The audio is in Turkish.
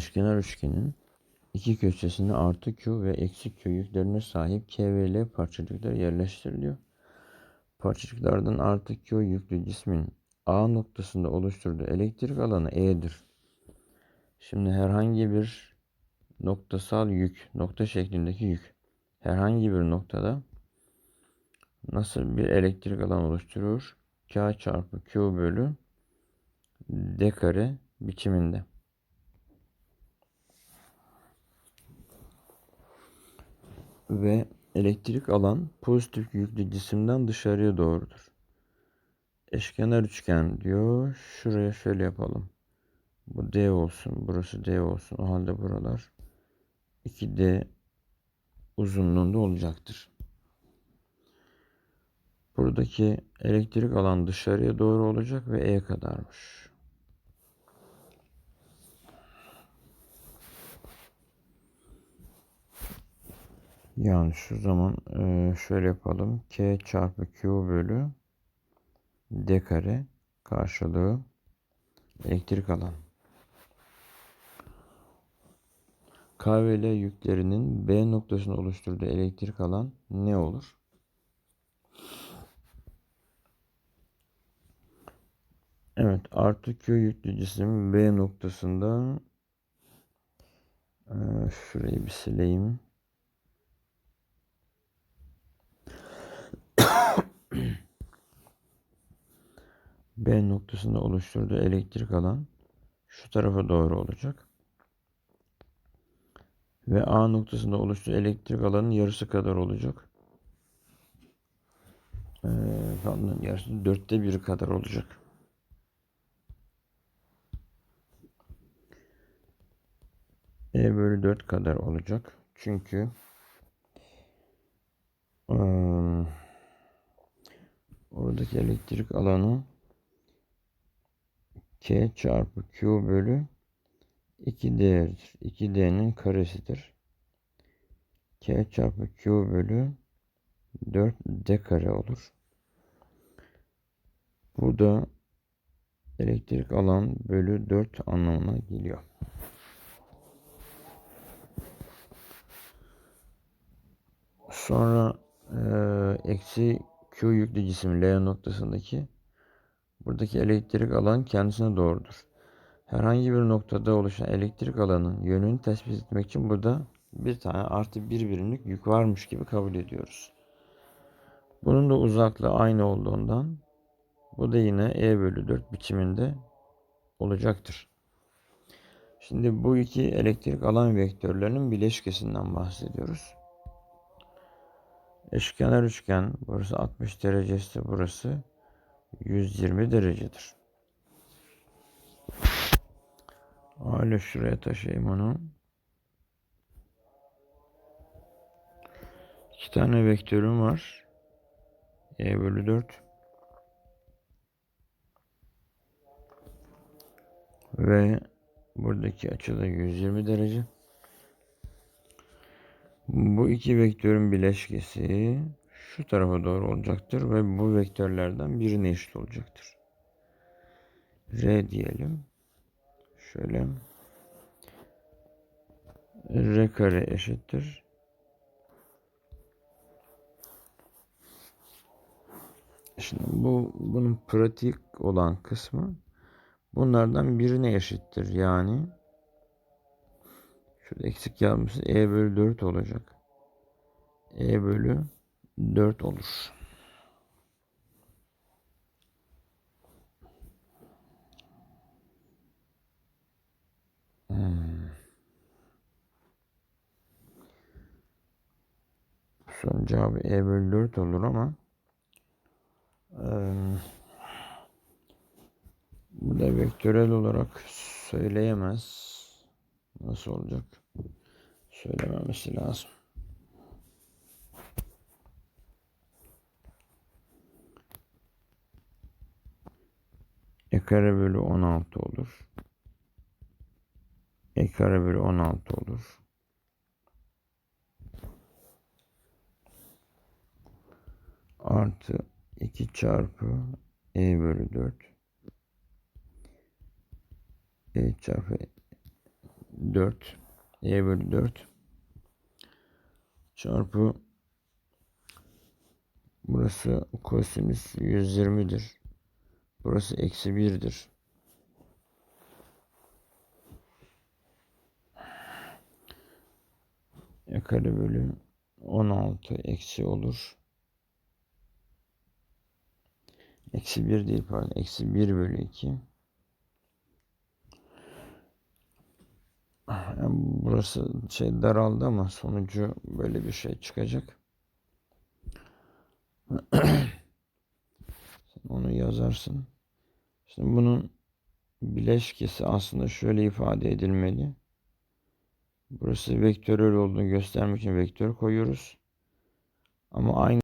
Eşkenar üçgenin iki köşesine artı Q ve eksi Q yüklerine sahip K ve L parçacıklar yerleştiriliyor. Parçacıklardan artı Q yüklü cismin A noktasında oluşturduğu elektrik alanı E'dir. Şimdi herhangi bir noktasal yük, nokta şeklindeki yük herhangi bir noktada nasıl bir elektrik alan oluşturur? K çarpı Q bölü D kare biçiminde. Ve elektrik alan pozitif yüklü cisimden dışarıya doğrudur. Eşkenar üçgen diyor. Şuraya şöyle yapalım. Bu D olsun. Burası D olsun. O halde buralar 2D uzunluğunda olacaktır. Buradaki elektrik alan dışarıya doğru olacak ve E kadarmış. Yani şu zaman e, şöyle yapalım. K çarpı Q bölü D kare karşılığı elektrik alan. K ve L yüklerinin B noktasını oluşturduğu elektrik alan ne olur? Evet, artı Q yüklü cisim B noktasında e, şurayı bir sileyim. B noktasında oluşturduğu elektrik alan şu tarafa doğru olacak. Ve A noktasında oluştuğu elektrik alanın yarısı kadar olacak. Ee, yarısı dörtte biri kadar olacak. E bölü 4 kadar olacak. Çünkü ıı, oradaki elektrik alanı K çarpı Q bölü 2D'dir. 2D'nin karesidir. K çarpı Q bölü 4D kare olur. Bu da elektrik alan bölü 4 anlamına geliyor. Sonra e, eksi Q yüklü cisim L noktasındaki buradaki elektrik alan kendisine doğrudur. Herhangi bir noktada oluşan elektrik alanın yönünü tespit etmek için burada bir tane artı bir birimlik yük varmış gibi kabul ediyoruz. Bunun da uzaklığı aynı olduğundan bu da yine E bölü 4 biçiminde olacaktır. Şimdi bu iki elektrik alan vektörlerinin bileşkesinden bahsediyoruz. Eşkenar üçgen burası 60 derecesi burası 120 derecedir. Hala şuraya taşıyayım onu. İki tane vektörüm var. E bölü 4. Ve buradaki açı da 120 derece. Bu iki vektörün bileşkesi şu tarafa doğru olacaktır ve bu vektörlerden birine eşit olacaktır. R diyelim. Şöyle. R kare eşittir. Şimdi bu bunun pratik olan kısmı bunlardan birine eşittir. Yani şurada eksik yazmışız. E bölü 4 olacak. E bölü 4 olur. Hmm. Son cevabı E bölü 4 olur ama bu da vektörel olarak söyleyemez. Nasıl olacak? Söylememesi lazım. E kare bölü 16 olur. E kare bölü 16 olur. Artı 2 çarpı E bölü 4. E çarpı 4 e bölü 4 çarpı burası kosinüs 120'dir. Burası eksi 1'dir. E kare bölü 16 eksi olur. Eksi 1 değil pardon. Eksi 1 bölü 2. Yani burası şey daraldı ama sonucu böyle bir şey çıkacak. Onu yazarsın. Şimdi bunun bileşkesi aslında şöyle ifade edilmeli. Burası vektörel olduğunu göstermek için vektör koyuyoruz. Ama aynı